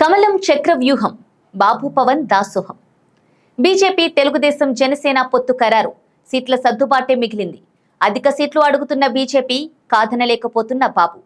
కమలం చక్ర వ్యూహం బాబు పవన్ దాసోహం. బీజేపీ తెలుగుదేశం జనసేన పొత్తు ఖరారు. సీట్ల సర్దుబాటే మిగిలింది. అధిక సీట్లు అడుగుతున్న బీజేపీ కాదనలేకపోతున్న బాబు.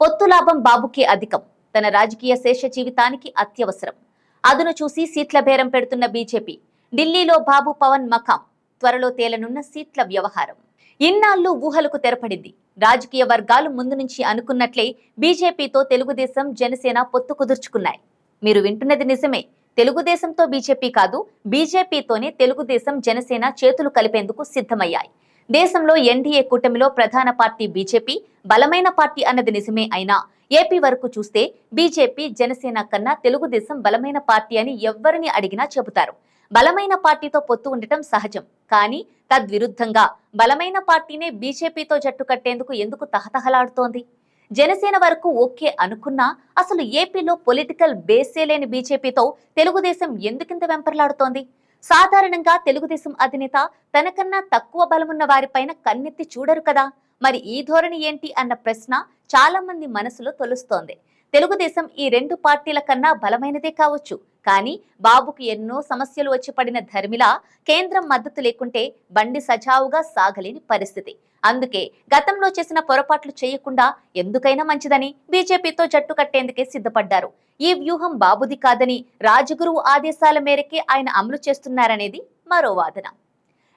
పొత్తు లాభం బాబుకి అధికం. తన రాజకీయ శేష జీవితానికి అత్యవసరం. అదును చూసి సీట్ల బేరం పెడుతున్న బీజేపీ ఢిల్లీలో బాబు పవన్ మకాం త్వరలో తేలనున్న సీట్ల వ్యవహారం. ఇన్నాళ్ళు ఊహలకు తెరపడింది. రాజకీయ వర్గాలు ముందు నుంచి అనుకున్నట్లే బీజేపీతో తెలుగుదేశం జనసేన పొత్తు కుదుర్చుకున్నాయి. మీరు వింటున్నది నిజమే. తెలుగుదేశంతో బీజేపీ కాదు బీజేపీతోనే తెలుగుదేశం జనసేన చేతులు కలిపేందుకు సిద్ధమయ్యాయి. దేశంలో ఎన్డీఏ కూటమిలో ప్రధాన పార్టీ బీజేపీ బలమైన పార్టీ అన్నది నిజమే అయినా ఏపీ వరకు చూస్తే బీజేపీ జనసేన కన్నా తెలుగుదేశం బలమైన పార్టీ అని ఎవ్వరిని అడిగినా చెబుతారు. బలమైన పార్టీతో పొత్తు ఉండటం సహజం కానీ తద్విరుద్ధంగా బలమైన పార్టీనే బీజేపీతో జట్టు కట్టేందుకు ఎందుకు తహతహలాడుతోంది? జనసేన వరకు ఓకే అనుకున్నా అసలు ఏపీలో పొలిటికల్ బేసే లేని బీజేపీతో తెలుగుదేశం ఎందుకింత వెంపర్లాడుతోంది? సాధారణంగా తెలుగుదేశం అధినేత తనకన్నా తక్కువ బలమున్న వారిపైన కన్నెత్తి చూడరు కదా. మరి ఈ ధోరణి ఏంటి అన్న ప్రశ్న చాలా మంది మనసులో తొలుస్తోంది. తెలుగుదేశం ఈ రెండు పార్టీల కన్నా బలమైనదే కావచ్చు. కానీ బాబుకు ఎన్నో సమస్యలు వచ్చి పడిన ధర్మిల కేంద్రం మద్దతు లేకుంటే బండి సజావుగా సాగలేని పరిస్థితి. అందుకే గతంలో చేసిన పొరపాట్లు చేయకుండా ఎందుకైనా మంచిదని బీజేపీతో జట్టు కట్టేందుకే సిద్ధపడ్డారు. ఈ వ్యూహం బాబుది కాదని రాజగురువు ఆదేశాల మేరకే ఆయన అమలు చేస్తున్నారనేది మరో వాదన.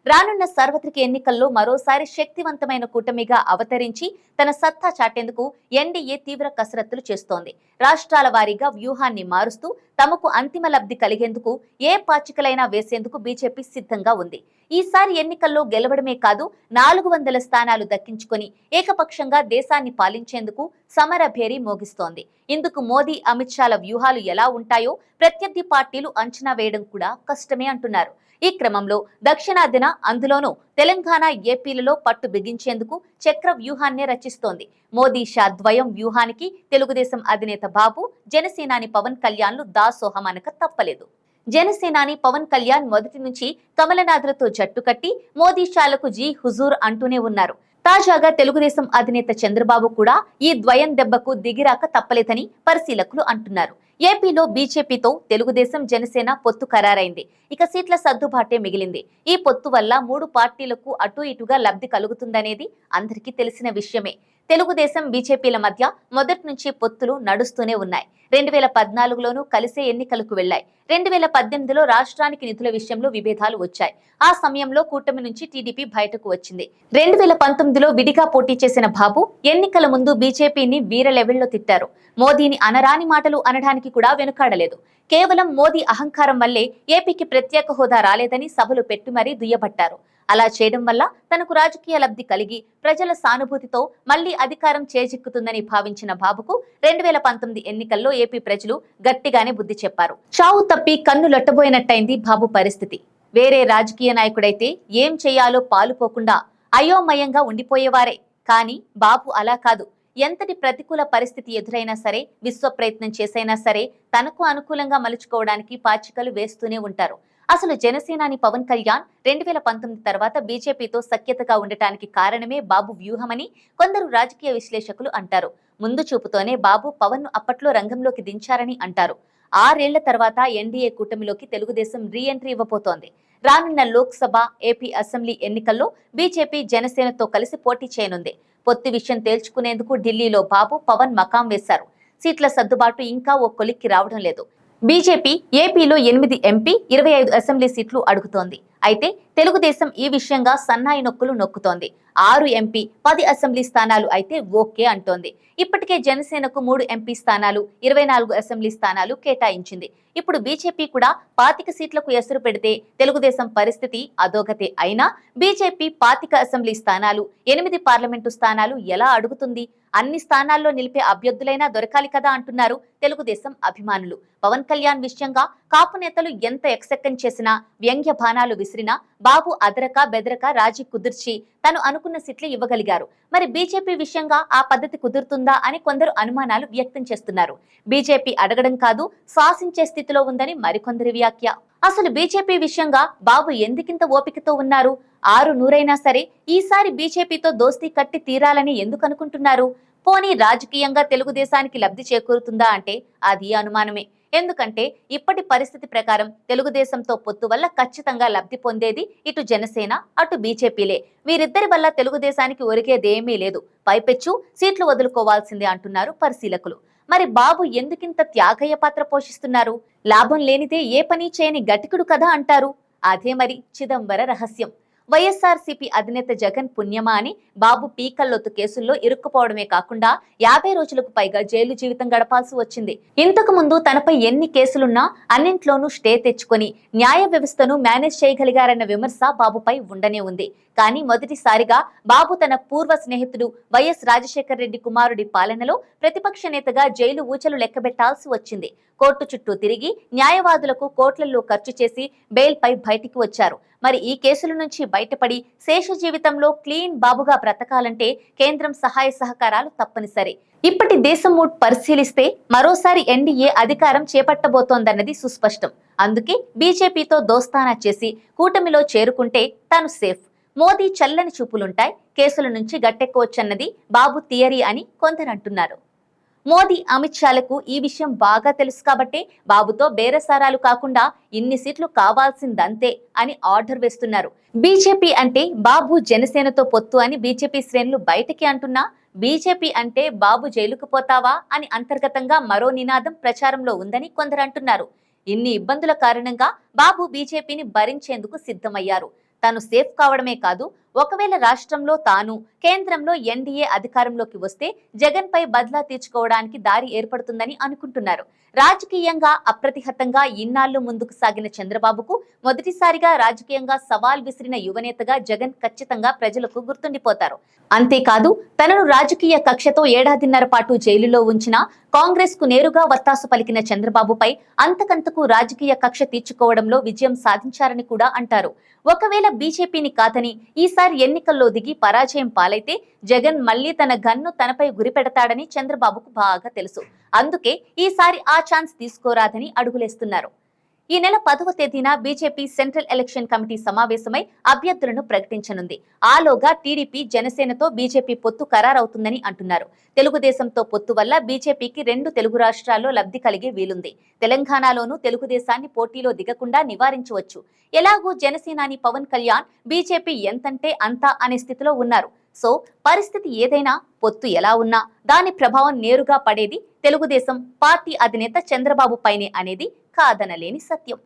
రానున్న సార్వత్రిక ఎన్నికల్లో మరోసారి శక్తివంతమైన కూటమిగా అవతరించి తన సత్తా చాటేందుకు ఎన్డీఏ తీవ్ర కసరత్తులు చేస్తోంది. రాష్ట్రాల వారీగా వ్యూహాన్ని మారుస్తూ తమకు అంతిమ లబ్ధి కలిగేందుకు ఏ పాచికలైనా వేసేందుకు బీజేపీ సిద్ధంగా ఉంది. ఈసారి ఎన్నికల్లో గెలవడమే కాదు నాలుగు వందల స్థానాలు దక్కించుకుని ఏకపక్షంగా దేశాన్ని పాలించేందుకు సమరభేరి మోగిస్తోంది. ఇందుకు మోదీ అమిత్ షాల వ్యూహాలు ఎలా ఉంటాయో ప్రత్యర్థి పార్టీలు అంచనా వేయడం కూడా కష్టమే అంటున్నారు. ఈ క్రమంలో దక్షిణాదిన అందులోనూ తెలంగాణ ఏపీలలో పట్టు బిగించేందుకు చక్ర వ్యూహాన్నే రచిస్తోంది. మోదీ షా ద్వయం వ్యూహానికి తెలుగుదేశం అధినేత బాబు జనసేనాని పవన్ కళ్యాణ్లు దాసోహమానక తప్పలేదు. జనసేనాని పవన్ కళ్యాణ్ మొదటి నుంచి కమలనాథులతో జట్టు కట్టి మోదీ షాలకు జీ హుజూర్ అంటూనే ఉన్నారు. తాజాగా తెలుగుదేశం అధినేత చంద్రబాబు కూడా ఈ ద్వయం దెబ్బకు దిగిరాక తప్పలేదని పరిశీలకులు అంటున్నారు. ఏపీలో బీజేపీతో తెలుగుదేశం జనసేన పొత్తు ఖరారైంది. ఇక సీట్ల సర్దుబాటే మిగిలింది. ఈ పొత్తు వల్ల మూడు పార్టీలకు అటు ఇటుగా లబ్ధి కలుగుతుందనేది అందరికీ తెలిసిన విషయమే. తెలుగుదేశం బీజేపీల మధ్య మొదటి నుంచి పొత్తులు నడుస్తూనే ఉన్నాయి. రెండు వేల పద్నాలుగులోనూ కలిసే ఎన్నికలకు వెళ్ళాయి రెండు వేల పద్దెనిమిదిలో రాష్ట్రానికి నిధుల విషయంలో విభేదాలు వచ్చాయి. ఆ సమయంలో కూటమి నుంచి టీడీపీ బయటకు వచ్చింది. రెండు వేల పంతొమ్మిదిలో విడిగా పోటీ చేసిన బాబు ఎన్నికల ముందు బీజేపీని వీర లెవెల్లో తిట్టారు. మోదీని అనరాని మాటలు అనడానికి కూడా వెనుకాడలేదు. కేవలం మోదీ అహంకారం వల్లే ఏపీకి ప్రత్యేక హోదా రాలేదని సభలు పెట్టి మరీ దుయ్యబట్టారు. అలా చేయడం వల్ల తనకు రాజకీయ లబ్ధి కలిగి ప్రజల సానుభూతితో మళ్ళీ అధికారం చేజిక్కుతుందని భావించిన బాబుకు రెండు వేల పంతొమ్మిది ఎన్నికల్లో ఏపీ ప్రజలు గట్టిగానే బుద్ధి చెప్పారు. చావు తప్పి కన్ను లొట్టబోయినట్టయింది బాబు పరిస్థితి. వేరే రాజకీయ నాయకుడైతే ఏం చేయాలో పాలుపోకుండా అయోమయంగా ఉండిపోయేవారే. కానీ బాబు అలా కాదు. ఎంతటి ప్రతికూల పరిస్థితి ఎదురైనా సరే విశ్వ ప్రయత్నం చేసైనా సరే తనకు అనుకూలంగా మలుచుకోవడానికి పాచికలు వేస్తూనే ఉంటారు. అసలు జనసేనాని పవన్ కళ్యాణ్ రెండు వేల పంతొమ్మిది తర్వాత బీజేపీతో సఖ్యతగా ఉండటానికి కారణమే బాబు వ్యూహమని కొందరు రాజకీయ విశ్లేషకులు అంటారు. ముందు చూపుతోనే బాబు పవన్ను అప్పట్లో రంగంలోకి దించారని అంటారు. ఆరేళ్ళ తర్వాత ఎన్డీఏ కూటమిలోకి తెలుగుదేశం రీ ఎంట్రీ ఇవ్వబోతోంది. రానున్న లోక్సభ ఏపీ అసెంబ్లీ ఎన్నికల్లో బీజేపీ జనసేనతో కలిసి పోటీ చేయనుంది. పొత్తి విషయం తేల్చుకునేందుకు ఢిల్లీలో బాబు పవన్ మకాం వేశారు. సీట్ల సర్దుబాటు ఇంకా ఓ కొలిక్కి రావడం లేదు. బీజేపీ ఏపీలో ఎనిమిది ఎంపీ ఇరవై ఐదు అసెంబ్లీ సీట్లు అడుగుతోంది. అయితే తెలుగుదేశం ఈ విషయంగా సన్నాయి నొక్కులు నొక్కుతోంది. ఆరు ఎంపీ పది అసెంబ్లీ స్థానాలు అయితే ఓకే అంటోంది. ఇప్పటికే జనసేనకు మూడు ఎంపీ స్థానాలు ఇరవై నాలుగు అసెంబ్లీ స్థానాలు కేటాయించింది. ఇప్పుడు బీజేపీ కూడా పాతిక సీట్లకు ఎసురు పెడితే తెలుగుదేశం పరిస్థితి అధోగతే అయినా బీజేపీ పాతిక అసెంబ్లీ స్థానాలు ఎనిమిది పార్లమెంటు స్థానాలు ఎలా అడుగుతుంది? అన్ని స్థానాల్లో నిలిపే అభ్యర్థులైనా దొరకాలి కదా అంటున్నారు తెలుగుదేశం అభిమానులు. పవన్ కళ్యాణ్ విషయంగా కాపు నేతలు ఎంత ఎక్సెక్కన్ చేసినా వ్యంగ్య బాణాలు విసిరినా బాబు అదరక బెదరక రాజీ కుదిర్చి తను అనుకున్న సిట్లు ఇవ్వగలిగారు. మరి బీజేపీ విషయంగా ఆ పద్ధతి కుదురుతుందా అని కొందరు అనుమానాలు వ్యక్తం చేస్తున్నారు. బీజేపీ అడగడం కాదు శాసించే స్థితిలో ఉందని మరికొందరి వ్యాఖ్య. అసలు బీజేపీ విషయంగా బాబు ఎందుకింత ఓపికతో ఉన్నారు? ఆరు నూరైనా సరే ఈసారి బీజేపీతో దోస్తీ కట్టి తీరాలని ఎందుకు అనుకుంటున్నారు? పోనీ రాజకీయంగా తెలుగుదేశానికి లబ్ధి చేకూరుతుందా అంటే అది అనుమానమే. ఎందుకంటే ఇప్పటి పరిస్థితి ప్రకారం తెలుగుదేశంతో పొత్తు వల్ల ఖచ్చితంగా లబ్ధి పొందేది ఇటు జనసేన అటు బీజేపీలే. వీరిద్దరి వల్ల తెలుగుదేశానికి ఒరిగేదేమీ లేదు. పైపెచ్చు సీట్లు వదులుకోవాల్సిందే అంటున్నారు పరిశీలకులు. మరి బాబు ఎందుకింత త్యాగయ్య పాత్ర పోషిస్తున్నారు? లాభం లేనిదే ఏ పని చేయని గటికుడు కదా అంటారు? అదే మరి చిదంబర రహస్యం. వైఎస్ఆర్సీపీ అధినేత జగన్ పుణ్యమా అని బాబు పీకల్లొత్తు కేసుల్లో ఇరుక్కుపోవడమే కాకుండా యాభై రోజులకు పైగా జైలు జీవితం గడపాల్సి వచ్చింది. ఇంతకు ముందు తనపై ఎన్ని కేసులున్నా అన్నింట్లోనూ స్టే తెచ్చుకొని న్యాయ వ్యవస్థను మేనేజ్ చేయగలిగారన్న విమర్శ బాబుపై ఉండనే ఉంది. కానీ మొదటిసారిగా బాబు తన పూర్వ స్నేహితుడు వైఎస్ రాజశేఖర్ రెడ్డి కుమారుడి పాలనలో ప్రతిపక్ష నేతగా జైలు ఊచలు లెక్కబెట్టాల్సి వచ్చింది. కోర్టు చుట్టూ తిరిగి న్యాయవాదులకు కోట్లలో ఖర్చు చేసి బెయిల్పై బయటికి వచ్చారు. మరి ఈ కేసుల నుంచి బయటపడి శేష జీవితంలో క్లీన్ బాబుగా బ్రతకాలంటే కేంద్రం సహాయ సహకారాలు తప్పనిసరి. ఇప్పటి దేశం మూడ్ పరిశీలిస్తే మరోసారి ఎన్డీఏ అధికారం చేపట్టబోతోందన్నది సుస్పష్టం. అందుకే బీజేపీతో దోస్తానా చేసి కూటమిలో చేరుకుంటే తాను సేఫ్. మోదీ చల్లని చూపులుంటాయి కేసుల నుంచి గట్టెక్కవచ్చన్నది బాబు థియరీ అని కొందరు అంటున్నారు మోదీ అమిత్ షాలకు ఈ విషయం బాగా తెలుసు కాబట్టే బాబుతో బేరసారాలు కాకుండా ఇన్ని సీట్లు కావాల్సిందంతే అని ఆర్డర్ వేస్తున్నారు. బీజేపీ అంటే బాబు జనసేనతో పొత్తు అని బీజేపీ శ్రేణులు బయటికి అంటున్నా బీజేపీ అంటే బాబు జైలుకు పోతావా అని అంతర్గతంగా మరో నినాదం ప్రచారంలో ఉందని కొందరు అంటున్నారు. ఇన్ని ఇబ్బందుల కారణంగా బాబు బీజేపీని భరించేందుకు సిద్ధమయ్యారు. తాను సేఫ్ కావడమే కాదు ఒకవేళ రాష్ట్రంలో తాను కేంద్రంలో ఎన్డీఏ అధికారంలోకి వస్తే జగన్ పై బద్లా తీర్చుకోవడానికి దారి ఏర్పడుతుందని అనుకుంటున్నారు. రాజకీయంగా అప్రతిహతంగా ఇన్నాళ్ళు ముందుకు సాగిన చంద్రబాబుకు మొదటిసారిగా రాజకీయంగా సవాల్ విసిరిన యువనేతగా జగన్ ఖచ్చితంగా ప్రజలకు గుర్తుండిపోతారు. అంతేకాదు తనను రాజకీయ కక్షతో ఏడాదిన్నర పాటు జైలులో ఉంచిన కాంగ్రెస్కు నేరుగా వత్తాసు పలికిన చంద్రబాబుపై అంతకంతకు రాజకీయ కక్ష తీర్చుకోవడంలో విజయం సాధించారని కూడా అంటారు. ఒకవేళ బీజేపీని కాదని ఈసారి ఎన్నికల్లో దిగి పరాజయం పాలైతే జగన్ మళ్ళీ తన గన్ను తనపై గురిపెడతాడని చంద్రబాబుకు బాగా తెలుసు. అందుకే ఈసారి ఆ ఛాన్స్ తీసుకోరాదని అడుగులేస్తున్నారు. ఈ నెల పదవ తేదీన బీజేపీ సెంట్రల్ ఎలక్షన్ కమిటీ సమావేశమై అభ్యర్థులను ప్రకటించనుంది. ఆలోగా టీడీపీ జనసేనతో బీజేపీ పొత్తు ఖరారవుతుందని అంటున్నారు. తెలుగుదేశంతో పొత్తు వల్ల బీజేపీకి రెండు తెలుగు రాష్ట్రాల్లో లబ్ధి కలిగే వీలుంది. తెలంగాణలోనూ తెలుగుదేశాన్ని పోటీలో దిగకుండా నివారించవచ్చు. ఎలాగూ జనసేనాని పవన్ కళ్యాణ్ బీజేపీ ఎంతంటే అంతా అనే స్థితిలో ఉన్నారు. సో పరిస్థితి ఏదైనా పొత్తు ఎలా ఉన్నా దాని ప్రభావం నేరుగా పడేది తెలుగుదేశం పార్టీ అధినేత చంద్రబాబు పైనే అనేది కాదనలేని సత్యం.